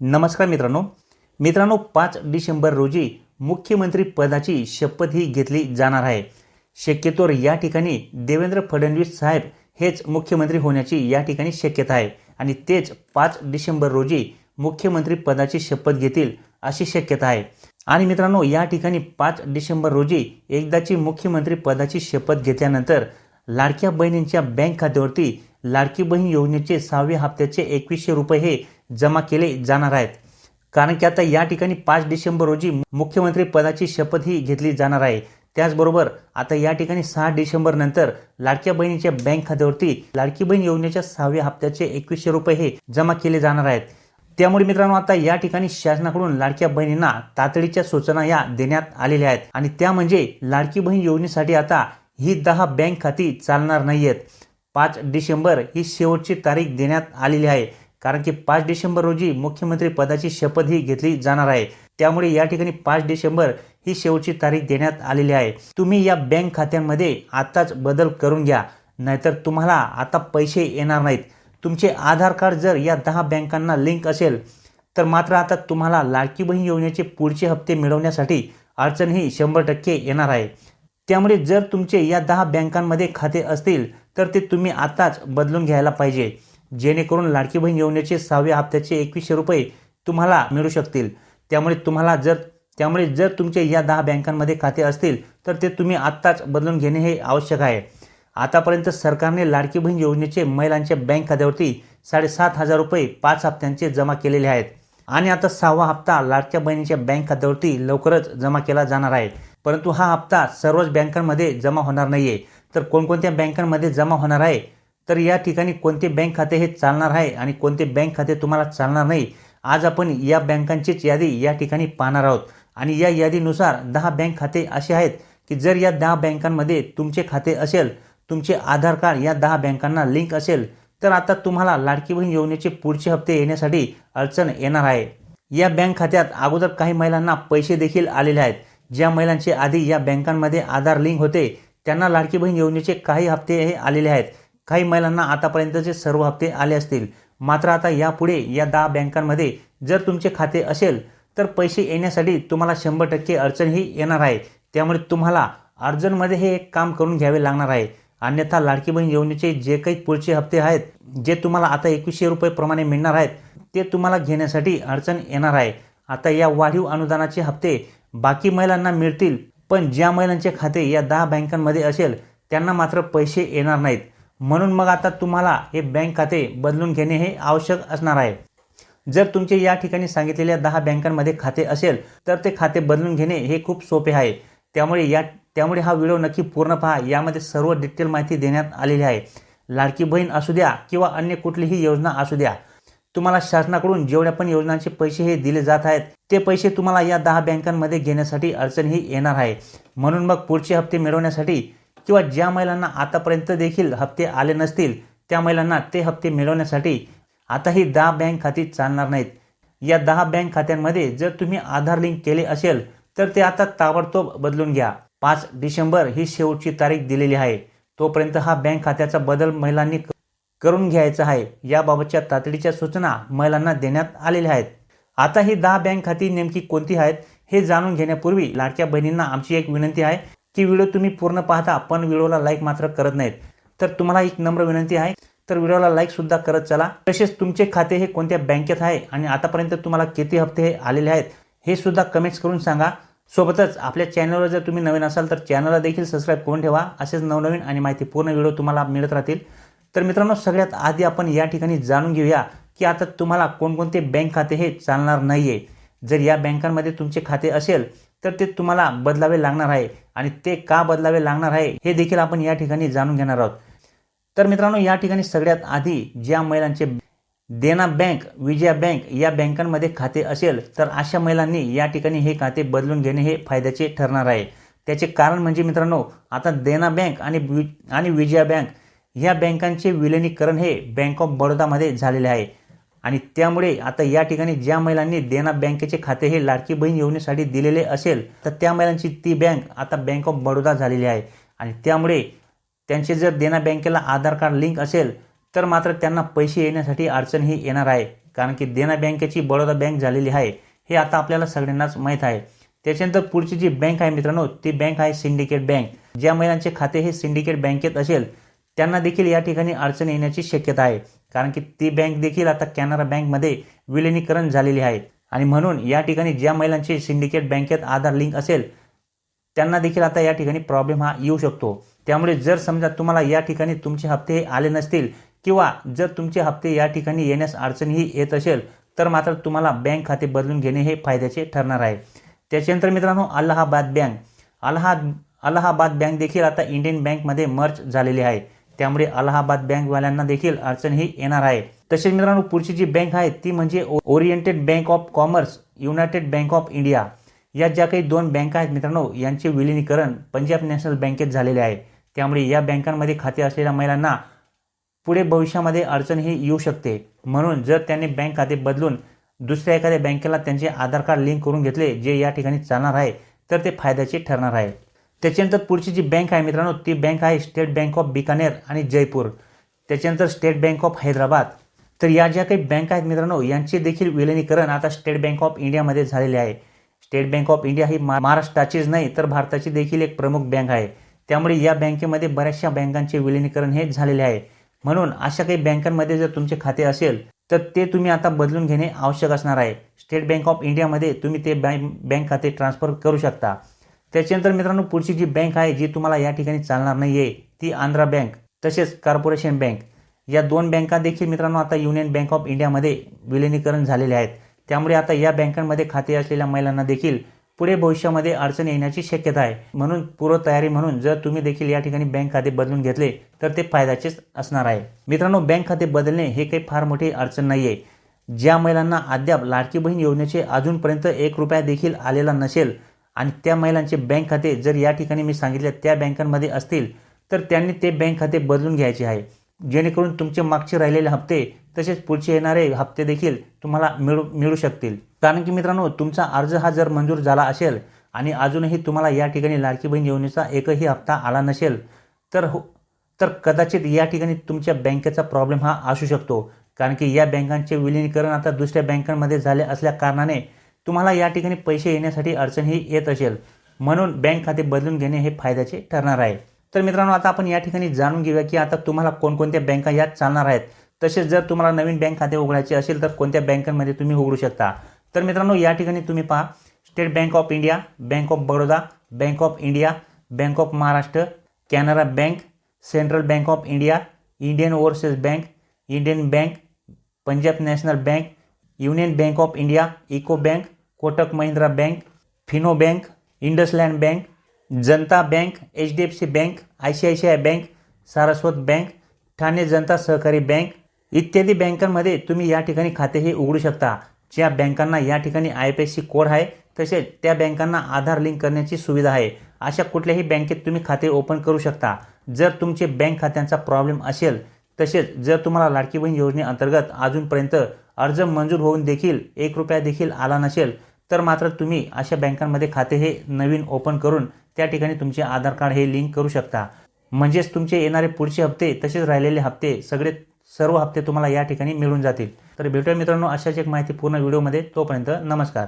नमस्कार मित्रांनो. मित्रांनो पाच डिसेंबर रोजी मुख्यमंत्री पदाची शपथ ही घेतली जाणार आहे. शक्यतोवर या ठिकाणी देवेंद्र फडणवीस साहेब हेच मुख्यमंत्री होण्याची या ठिकाणी शक्यता आहे. आणि तेच पाच डिसेंबर रोजी मुख्यमंत्री पदाची शपथ घेतील अशी शक्यता आहे. आणि मित्रांनो या ठिकाणी पाच डिसेंबर रोजी एकदाची मुख्यमंत्री पदाची शपथ घेतल्यानंतर लाडक्या बहिणींच्या बँक खात्यावरती लाडकी बहीण योजनेचे सहाव्या हप्त्याचे एकवीसशे रुपये हे जमा केले जाणार आहेत. कारण की आता या ठिकाणी पाच डिसेंबर रोजी मुख्यमंत्री पदाची शपथ ही घेतली जाणार आहे. त्याचबरोबर आता या ठिकाणी सहा डिसेंबर नंतर लाडक्या बहिणीच्या बँक खात्यावरती लाडकी बहीण योजनेच्या सहाव्या हप्त्याचे एकवीसशे रुपये हे जमा केले जाणार आहेत. त्यामुळे मित्रांनो आता या ठिकाणी शासनाकडून लाडक्या बहिणींना तातडीच्या सूचना या देण्यात आलेल्या आहेत. आणि त्या म्हणजे लाडकी बहीण योजनेसाठी आता ही दहा बँक खाती चालणार नाही आहेत पाच डिसेंबर ही शेवटची तारीख देण्यात आलेली आहे. कारण की पाच डिसेंबर रोजी मुख्यमंत्री पदाची शपथ ही घेतली जाणार आहे. त्यामुळे या ठिकाणी पाच डिसेंबर ही शेवटची तारीख देण्यात आलेली आहे. तुम्ही या बँक खात्यांमध्ये आत्ताच बदल करून घ्या. नाहीतर तुम्हाला आता पैसे येणार नाहीत. तुमचे आधार कार्ड जर या दहा बँकांना लिंक असेल तर मात्र आता तुम्हाला लाडकी बहीण योजनेचे पुढचे हप्ते मिळवण्यासाठी अडचण ही शंभर टक्के येणार आहे. त्यामुळे जर तुमचे या दहा बँकांमध्ये खाते असतील तर ते तुम्ही आत्ताच बदलून घ्यायला पाहिजे. जेणेकरून लाडकी बहीण योजनेचे सहाव्या हप्त्याचे एकवीसशे रुपये तुम्हाला मिळू शकतील. त्यामुळे तुम्हाला जर त्यामुळे जर तुमचे या दहा बँकांमध्ये खाते असतील तर ते तुम्ही आत्ताच बदलून घेणे हे आवश्यक आहे. आतापर्यंत सरकारने लाडकी बहीण योजनेचे महिलांच्या बँक खात्यावरती साडेसात हजार रुपये पाच हप्त्यांचे जमा केलेले आहेत. आणि आता सहावा हप्ता लाडक्या बहिणीच्या बँक खात्यावरती लवकरच जमा केला जाणार आहे. परंतु हा हप्ता सर्वच बँकांमध्ये जमा होणार नाही आहे तर कोणकोणत्या बँकांमध्ये जमा होणार आहे? तर या ठिकाणी कोणते बँक खाते हे चालणार आहे आणि कोणते बँक खाते तुम्हाला चालणार नाही आज आपण या बँकांचीच यादी या ठिकाणी पाहणार आहोत. आणि या यादीनुसार दहा बँक खाते असे आहेत की जर या दहा बँकांमध्ये तुमचे खाते असेल तुमचे आधार कार्ड या दहा बँकांना लिंक असेल तर आता तुम्हाला लाडकी बहीण योजनेचे पुढचे हप्ते येण्यासाठी अडचण येणार आहे. या बँक खात्यात अगोदर काही महिलांना पैसे देखील आलेले आहेत. ज्या महिलांचे आधी या बँकांमध्ये आधार लिंक होते त्यांना लाडकी बहीण योजनेचे काही हप्ते हे आलेले आहेत. काही महिलांना आतापर्यंतचे सर्व हप्ते आले असतील. मात्र आता यापुढे या दहा बँकांमध्ये जर तुमचे खाते असेल तर पैसे येण्यासाठी तुम्हाला शंभर टक्के अडचणही येणार आहे. त्यामुळे तुम्हाला अर्जंटमध्ये हे एक काम करून घ्यावे लागणार आहे. अन्यथा लाडकी बहीण योजनेचे जे काही पुढचे हप्ते आहेत जे तुम्हाला आता एकवीसशे रुपये प्रमाणे मिळणार आहेत ते तुम्हाला घेण्यासाठी अडचण येणार आहे. आता या वाढीव अनुदानाचे हप्ते बाकी महिलांना मिळतील पण ज्या महिलांचे खाते या दहा बँकांमध्ये असेल त्यांना मात्र पैसे येणार नाहीत. म्हणून मग आता तुम्हाला हे बँक खाते बदलून घेणे हे आवश्यक असणार आहे. जर तुमचे या ठिकाणी सांगितलेल्या दहा बँकांमध्ये खाते असेल तर ते खाते बदलून घेणे हे खूप सोपे आहे. त्यामुळे या त्यामुळे हा व्हिडिओ नक्की पूर्ण पहा. यामध्ये सर्व डिटेल माहिती देण्यात आलेली आहे. लाडकी बहीण असू द्या किंवा अन्य कुठलीही योजना असू द्या. तुम्हाला शासनाकडून जेवढ्या पण योजनांचे पैसे हे दिले जात आहेत ते पैसे तुम्हाला या दहा बँकांमध्ये घेण्यासाठी अडचण ही येणार आहे. म्हणून मग पुढचे हप्ते मिळवण्यासाठी किंवा ज्या महिलांना आतापर्यंत देखील हप्ते आले नसतील त्या महिलांना ते हप्ते मिळवण्यासाठी आता ही दहा बँक खाती चालणार नाहीत. या दहा बँक खात्यांमध्ये जर तुम्ही आधार लिंक केले असेल तर ते आता ताबडतोब बदलून घ्या. पाच डिसेंबर ही शेवटची तारीख दिलेली आहे. तोपर्यंत हा बँक खात्याचा बदल महिलांनी करून घ्यायचा आहे. याबाबतच्या तातडीच्या सूचना महिलांना देण्यात आलेल्या आहेत. आता ही दहा बँक खाती नेमकी कोणती आहेत हे जाणून घेण्यापूर्वी लाडक्या बहिणींना आमची एक विनंती आहे. की व्हिडिओ तुम्ही पूर्ण पाहता पण व्हिडिओला लाईक मात्र करत नाहीत. तर तुम्हाला एक नम्र विनंती आहे तर व्हिडिओला लाईकसुद्धा करत चला. तसेच तुमचे खाते हे कोणत्या बँकेत आहे आणि आतापर्यंत तुम्हाला किती हप्ते हे आलेले आहेत हे सुद्धा कमेंट्स करून सांगा. सोबतच आपल्या चॅनलवर जर तुम्ही नवीन असाल तर चॅनलला देखील सबस्क्राईब करून ठेवा. असेच नवनवीन आणि माहितीपूर्ण व्हिडिओ तुम्हाला मिळत राहतील. तर मित्रांनो सगळ्यात आधी आपण या ठिकाणी जाणून घेऊया की आता तुम्हाला कोणकोणते बँक खाते हे चालणार नाही आहे जर या बँकांमध्ये तुमचे खाते असेल तर ते तुम्हाला बदलावे लागणार आहे. आणि ते का बदलावे लागणार आहे हे देखील आपण या ठिकाणी जाणून घेणार आहोत. तर मित्रांनो या ठिकाणी सगळ्यात आधी ज्या महिलांचे देना बँक विजया बँक या बँकांमध्ये खाते असेल तर अशा महिलांनी या ठिकाणी हे खाते बदलून घेणे हे फायद्याचे ठरणार आहे. त्याचे कारण म्हणजे मित्रांनो आता देना बँक आणि वि आणि विजया बँक या बँकांचे विलिनीकरण हे बँक ऑफ बडोदामध्ये झालेले आहे. आणि त्यामुळे आता या ठिकाणी ज्या महिलांनी देना बँकेचे खाते हे लाडकी बहीण योजनेसाठी दिलेले असेल तर त्या महिलांची ती बँक आता बँक ऑफ बडोदा झालेली आहे. आणि त्यामुळे त्यांचे जर देना बँकेला आधार कार्ड लिंक असेल तर मात्र त्यांना पैसे येण्यासाठी अडचण ही येणार आहे. कारण की देना बँकेची बडोदा बँक झालेली आहे हे आता आपल्याला सगळ्यांनाच माहीत आहे. त्याच्यानंतर पुढची जी बँक आहे मित्रांनो ती बँक आहे सिंडिकेट बँक. ज्या महिलांचे खाते हे सिंडिकेट बँकेत असेल त्यांना देखील या ठिकाणी अडचण येण्याची शक्यता आहे. कारण की ती बँक देखील आता कॅनरा बँकमध्ये विलिनीकरण झालेली आहे. आणि म्हणून या ठिकाणी ज्या महिलांचे सिंडिकेट बँकेत आधार लिंक असेल त्यांना देखील आता या ठिकाणी प्रॉब्लेम हा येऊ शकतो. त्यामुळे जर समजा तुम्हाला या ठिकाणी तुमचे हप्ते हे आले नसतील किंवा जर तुमचे हप्ते या ठिकाणी येण्यास अडचणही येत असेल तर मात्र तुम्हाला बँक खाते बदलून घेणे हे फायद्याचे ठरणार आहे. त्याच्यानंतर मित्रांनो अलाहाबाद बँक अलाहाद अलाहाबाद बँक देखील आता इंडियन बँकमध्ये मर्ज झालेली आहे. त्यामुळे अलाहाबाद बँकवाल्यांना देखील अडचण ही येणार आहे. तसेच मित्रांनो पुढची जी बँक आहे ती म्हणजे oriented bank of commerce united bank of India. या ज्या काही दोन बँका आहेत मित्रांनो यांचे विलिनीकरण पंजाब नॅशनल बँकेत झालेले आहे. त्यामुळे या बँकांमध्ये खाते असलेल्या महिलांना पुढे भविष्यामध्ये अडचणही येऊ शकते. म्हणून जर त्यांनी बँक खाते बदलून दुसऱ्या एखाद्या बँकेला त्यांचे आधार कार्ड लिंक करून घेतले जे या ठिकाणी चालणार आहे तर ते फायद्याचे ठरणार आहे. त्याच्यानंतर पुढची जी बँक आहे मित्रांनो ती बँक आहे स्टेट बँक ऑफ बिकानेर आणि जयपूर. त्याच्यानंतर स्टेट बँक ऑफ हैदराबाद तर या ज्या काही बँक आहेत मित्रांनो यांचे देखील विलिनीकरण आता स्टेट बँक ऑफ इंडियामध्ये झालेले आहे. स्टेट बँक ऑफ इंडिया ही महाराष्ट्राचीच नाही तर भारताची देखील एक प्रमुख बँक आहे. त्यामुळे या बँकेमध्ये बऱ्याचशा बँकांचे विलिनीकरण हे झालेले आहे. म्हणून अशा काही बँकांमध्ये जर तुमचे खाते असेल तर ते तुम्ही आता बदलून घेणे आवश्यक असणार आहे. स्टेट बँक ऑफ इंडियामध्ये तुम्ही ते बँक बँक खाते ट्रान्सफर करू शकता. त्याच्यानंतर मित्रांनो पुढची जी बँक आहे जी तुम्हाला या ठिकाणी चालणार नाही आहे ती आंध्रा बँक तसेच कॉर्पोरेशन बँक या दोन बँका देखील मित्रांनो आता युनियन बँक ऑफ इंडियामध्ये विलिनीकरण झालेले आहेत. त्यामुळे आता या बँकांमध्ये खाते असलेल्या महिलांना देखील पुढे भविष्यामध्ये अडचण येण्याची शक्यता आहे. म्हणून पूर्वतयारी म्हणून जर तुम्ही देखील या ठिकाणी बँक खाते बदलून घेतले तर ते फायद्याचेच असणार आहे. मित्रांनो बँक खाते बदलणे हे काही फार मोठी अडचण नाही आहे ज्या महिलांना अद्याप लाडकी बहीण योजनेचे अजूनपर्यंत एक रुपया देखील आलेला नसेल आणि त्या महिलांचे बँक खाते जर या ठिकाणी मी सांगितलं त्या बँकांमध्ये असतील तर त्यांनी ते बँक खाते बदलून घ्यायचे आहे. जेणेकरून तुमचे मागचे राहिलेले हप्ते तसेच पुढचे येणारे हप्ते देखील तुम्हाला मिळू मिळू शकतील. कारण की मित्रांनो तुमचा अर्ज हा जर मंजूर झाला असेल आणि अजूनही तुम्हाला या ठिकाणी लाडकी बहीण योजनेचा एकही हप्ता आला नसेल तर हो तर कदाचित या ठिकाणी तुमच्या बँकेचा प्रॉब्लेम हा असू शकतो. कारण की या बँकांचे विलीनीकरण आता दुसऱ्या बँकांमध्ये झाले असल्या कारणाने तुम्हाला या ठिकाणी पैसे येण्यासाठी अडचणही येत असेल. म्हणून बँक खाते बदलून घेणे हे फायद्याचे ठरणार आहे. तर मित्रांनो आता आपण या ठिकाणी जाणून घेऊया की आता तुम्हाला कोणकोणत्या बँका यात चालणार आहेत. तसेच जर तुम्हाला नवीन बँक खाते उघडायचे असेल तर कोणत्या बँकांमध्ये तुम्ही उघडू शकता? तर मित्रांनो या ठिकाणी तुम्ही पहा. State bank of India bank of Baroda bank of India bank of Maharashtra Canara bank central bank of India Indian overseas bank Indian bank Punjab national bank union bank of India eco bank Kotak Mahindra bank Fino bank IndusInd bank Janata bank H D F C bank I C I C I bank Saraswat bank Thane Janata सहकारी bank इत्यादी बँकांमध्ये तुम्ही या ठिकाणी खातेही उघडू शकता. ज्या बँकांना या ठिकाणी I P S C code आहे तसेच त्या बँकांना आधार लिंक करण्याची सुविधा आहे. अशा कुठल्याही बँकेत तुम्ही खाते ओपन करू शकता. जर तुमचे बँक खात्यांचा प्रॉब्लेम असेल तसेच जर तुम्हाला लाडकी बहीण योजनेअंतर्गत अजूनपर्यंत अर्ज मंजूर होऊन देखील एक रुपया देखील आला नसेल तर मात्र तुम्ही अशा बँकांमध्ये खाते हे नवीन ओपन करून त्या ठिकाणी तुमचे आधार कार्ड हे लिंक करू शकता. म्हणजेच तुमचे येणारे पुढचे हप्ते तसेच राहिलेले हप्ते सगळे सर्व हप्ते तुम्हाला या ठिकाणी मिळून जातील. तर भेटूया मित्रांनो अशाच एक माहिती पूर्ण व्हिडिओमध्ये. तोपर्यंत नमस्कार.